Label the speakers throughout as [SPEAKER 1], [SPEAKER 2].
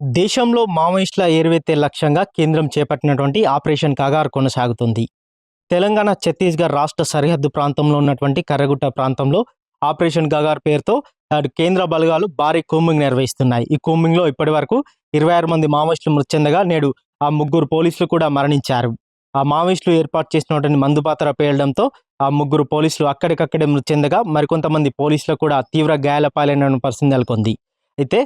[SPEAKER 1] దేశంలో మావోయిస్టుల ఏరువెత్తే లక్ష్యంగా కేంద్రం చేపట్టినటువంటి ఆపరేషన్ కగార్ కొనసాగుతుంది. తెలంగాణ ఛత్తీస్గఢ్ రాష్ట్ర సరిహద్దు ప్రాంతంలో ఉన్నటువంటి కర్రగుట్ట ప్రాంతంలో ఆపరేషన్ గగార్ పేరుతో కేంద్ర బలగాలు భారీ కూంబింగ్ నిర్వహిస్తున్నాయి. ఈ కూంబింగ్లో ఇప్పటి వరకు ఇరవై ఆరు మంది మావోయిస్టులు మృతి చెందగా నేడు ఆ ముగ్గురు పోలీసులు కూడా మరణించారు. ఆ మావోయిస్టులు ఏర్పాటు చేసినటువంటి మందుపాత్ర పేయడంతో ఆ ముగ్గురు పోలీసులు అక్కడికక్కడే మృతి చెందగా మరికొంతమంది పోలీసులు కూడా తీవ్ర గాయాల పాలైన పరిస్థితి నెలకొంది. అయితే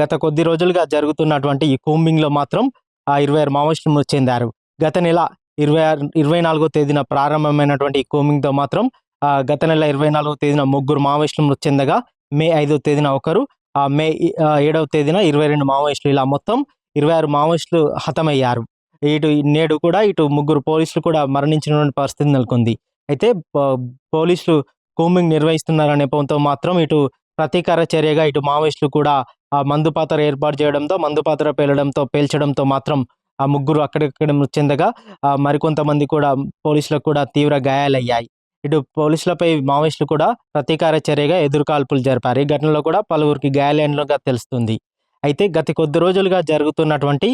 [SPEAKER 1] గత కొద్ది రోజులుగా జరుగుతున్నటువంటి ఈ కూంబింగ్లో మాత్రం ఆ ఇరవై ఆరు మావోయిస్టులు మృతి చెందారు. గత నెల ఇరవై ఆరు ఇరవై నాలుగో తేదీన ప్రారంభమైనటువంటి ఈ కూంబింగ్తో మాత్రం గత నెల ఇరవై నాలుగో తేదీన ముగ్గురు మావోయిస్టులు మృతి చెందగా మే ఐదో తేదీన ఒకరు మే ఏడవ తేదీన ఇరవై రెండు మావోయిస్టులు ఇలా మొత్తం ఇరవై ఆరు మావోయిస్టులు హతమయ్యారు. ఇటు నేడు కూడా ఇటు ముగ్గురు పోలీసులు కూడా మరణించినటువంటి పరిస్థితి నెలకొంది. అయితే పోలీసులు కూంబింగ్ నిర్వహిస్తున్నారనే నెపంతో మాత్రం ఇటు ప్రతీకార చర్యగా ఇటు మావోయిస్టులు కూడా ఆ మందుపాత్ర ఏర్పాటు చేయడంతో మందుపాత్ర పేలడంతో పేల్చడంతో మాత్రం ఆ ముగ్గురు అక్కడక్కడ మృతి చెందగా మరికొంతమంది కూడా పోలీసులకు కూడా తీవ్ర గాయాలయ్యాయి. ఇటు పోలీసులపై మావోయిస్టులు కూడా ప్రతీకార చర్యగా ఎదురుకాల్పులు జరిపారు. ఈ ఘటనలో కూడా పలువురికి గాయాలైనగా తెలుస్తుంది. అయితే గత కొద్ది రోజులుగా జరుగుతున్నటువంటి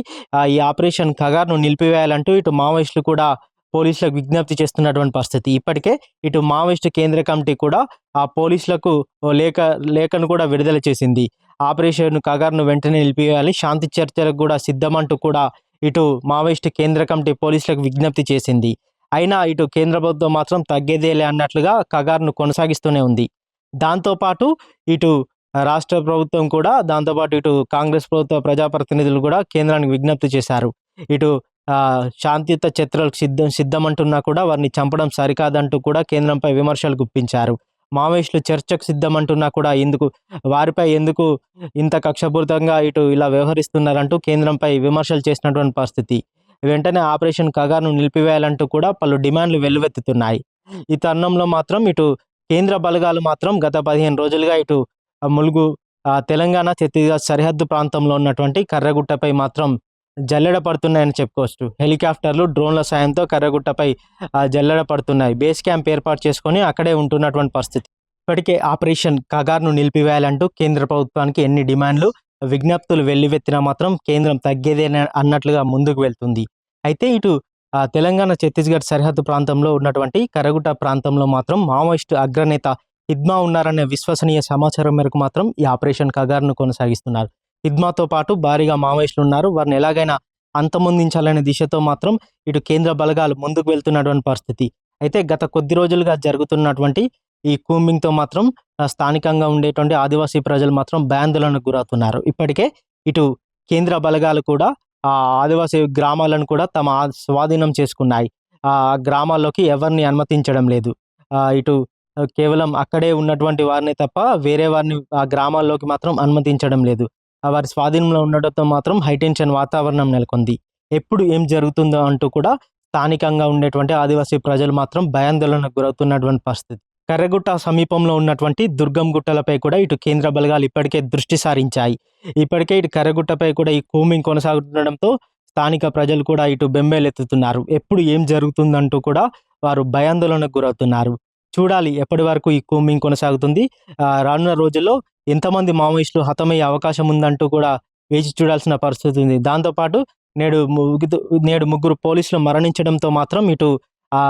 [SPEAKER 1] ఈ ఆపరేషన్ ఖగార్ను నిలిపివేయాలంటూ ఇటు మావోయిస్టులు కూడా పోలీసులకు విజ్ఞప్తి చేస్తున్నటువంటి పరిస్థితి. ఇప్పటికే ఇటు మావోయిస్టు కేంద్ర కమిటీ కూడా ఆ పోలీసులకు లేఖ లేఖను కూడా విడుదల చేసింది. ఆపరేషన్ కగార్ను వెంటనే నిలిపివేయాలి. శాంతి చర్చలకు కూడా సిద్ధమంటూ కూడా ఇటు మావోయిస్టు కేంద్ర కమిటీ పోలీసులకు విజ్ఞప్తి చేసింది. అయినా ఇటు కేంద్ర ప్రభుత్వం మాత్రం తగ్గేదేలే అన్నట్లుగా కగార్ను కొనసాగిస్తూనే ఉంది. దాంతోపాటు ఇటు రాష్ట్ర ప్రభుత్వం కూడా దాంతోపాటు ఇటు కాంగ్రెస్ ప్రభుత్వ ప్రజాప్రతినిధులు కూడా కేంద్రానికి విజ్ఞప్తి చేశారు. ఇటు శాంతియుత చిత్రాలకు సిద్ధం సిద్ధమంటున్నా కూడా వారిని చంపడం సరికాదంటూ కూడా కేంద్రంపై విమర్శలు గుప్పించారు. మావోయిస్టులు చర్చకు సిద్ధమంటున్నా కూడా ఎందుకు? వారిపై ఎందుకు ఇంత కక్షపూరితంగా ఇటు ఇలా వ్యవహరిస్తున్నారంటూ కేంద్రంపై విమర్శలు చేసినటువంటి పరిస్థితి. వెంటనే ఆపరేషన్ కగార్ను నిలిపివేయాలంటూ కూడా పలు డిమాండ్లు వెల్లువెత్తుతున్నాయి. ఈ తరుణంలో మాత్రం ఇటు కేంద్ర బలగాలు మాత్రం గత పదిహేను రోజులుగా ఇటు ములుగు తెలంగాణ ఛత్తీస్గఢ్ సరిహద్దు ప్రాంతంలో ఉన్నటువంటి కర్రగుట్టపై మాత్రం జల్లెడ పడుతున్నాయని చెప్పుకోవచ్చు. హెలికాప్టర్లు డ్రోన్ల సాయంతో కర్రగుట్టపై జల్లెడ పడుతున్నాయి. బేస్ క్యాంప్ ఏర్పాటు చేసుకొని అక్కడే ఉంటున్నటువంటి పరిస్థితి. ఇప్పటికే ఆపరేషన్ కగార్ను నిలిపివేయాలంటూ కేంద్ర ప్రభుత్వానికి ఎన్ని డిమాండ్లు విజ్ఞప్తులు వెల్లువెత్తినా మాత్రం కేంద్రం తగ్గేదే అన్నట్లుగా ముందుకు వెళ్తుంది. అయితే ఇటు తెలంగాణ ఛత్తీస్గఢ్ సరిహద్దు ప్రాంతంలో ఉన్నటువంటి కరగుట్ట ప్రాంతంలో మాత్రం మావోయిస్టు అగ్రనేత హిద్మా ఉన్నారనే విశ్వసనీయ సమాచారం మేరకు మాత్రం ఈ ఆపరేషన్ కగార్ను కొనసాగిస్తున్నారు. హిద్మాతో పాటు భారీగా మావోయిస్టులు ఉన్నారు. వారిని ఎలాగైనా అంతమొందించాలనే దిశతో మాత్రం ఇటు కేంద్ర బలగాలు ముందుకు వెళ్తున్నటువంటి పరిస్థితి. అయితే గత కొద్ది రోజులుగా జరుగుతున్నటువంటి ఈ కూంబింగ్తో మాత్రం స్థానికంగా ఉండేటువంటి ఆదివాసీ ప్రజలు మాత్రం భయాందోళనకు గురవుతున్నారు. ఇప్పటికే ఇటు కేంద్ర బలగాలు కూడా ఆ ఆదివాసీ గ్రామాలను కూడా తమ స్వాధీనం చేసుకున్నాయి. ఆ గ్రామాల్లోకి ఎవరిని అనుమతించడం లేదు. ఇటు కేవలం అక్కడే ఉన్నటువంటి వారిని తప్ప వేరే వారిని ఆ గ్రామాల్లోకి మాత్రం అనుమతించడం లేదు. వారి స్వాధీనంలో ఉండటంతో మాత్రం హైటెన్షన్ వాతావరణం నెలకొంది. ఎప్పుడు ఏం జరుగుతుందో అంటూ కూడా స్థానికంగా ఉండేటువంటి ఆదివాసీ ప్రజలు మాత్రం భయాందోళనకు గురవుతున్నటువంటి పరిస్థితి. కర్రగుట్ట సమీపంలో ఉన్నటువంటి దుర్గం గుట్టలపై కూడా ఇటు కేంద్ర బలగాలు ఇప్పటికే దృష్టి సారించాయి. ఇప్పటికే ఇటు కర్రగుట్టపై కూడా ఈ కూమింగ్ కొనసాగుతుండడంతో స్థానిక ప్రజలు కూడా ఇటు బెంబేలెత్తుతున్నారు. ఎప్పుడు ఏం జరుగుతుందంటూ కూడా వారు భయాందోళనకు గురవుతున్నారు. చూడాలి ఎప్పటి వరకు ఈ కూమింగ్ కొనసాగుతుంది. ఆ, రానున్న రోజుల్లో ఎంతమంది మావోయిస్టులు హతమయ్యే అవకాశం ఉందంటూ కూడా వేచి చూడాల్సిన పరిస్థితి ఉంది. దాంతోపాటు నేడు నేడు ముగ్గురు పోలీసులు మరణించడంతో మాత్రం ఇటు ఆ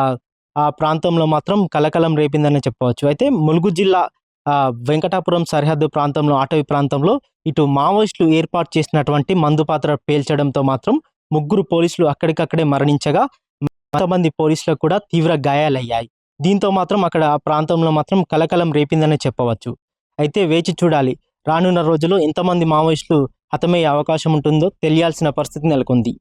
[SPEAKER 1] ఆ ప్రాంతంలో మాత్రం కలకలం రేపిందని చెప్పవచ్చు. అయితే ములుగు జిల్లా ఆ, వెంకటాపురం సరిహద్దు ప్రాంతంలో అటవీ ప్రాంతంలో ఇటు మావోయిస్టులు ఏర్పాటు చేసినటువంటి మందుపాత్ర పేల్చడంతో మాత్రం ముగ్గురు పోలీసులు అక్కడికక్కడే మరణించగా కొంతమంది పోలీసులకు కూడా తీవ్ర గాయాలయ్యాయి. దీంతో మాత్రం అక్కడ ఆ ప్రాంతంలో మాత్రం కలకలం రేపిందనే చెప్పవచ్చు. అయితే వేచి చూడాలి. రానున్న రోజుల్లో ఎంతమంది మావోయిస్టులు హతమయ్యే అవకాశం ఉంటుందో తెలియాల్సిన పరిస్థితి నెలకొంది.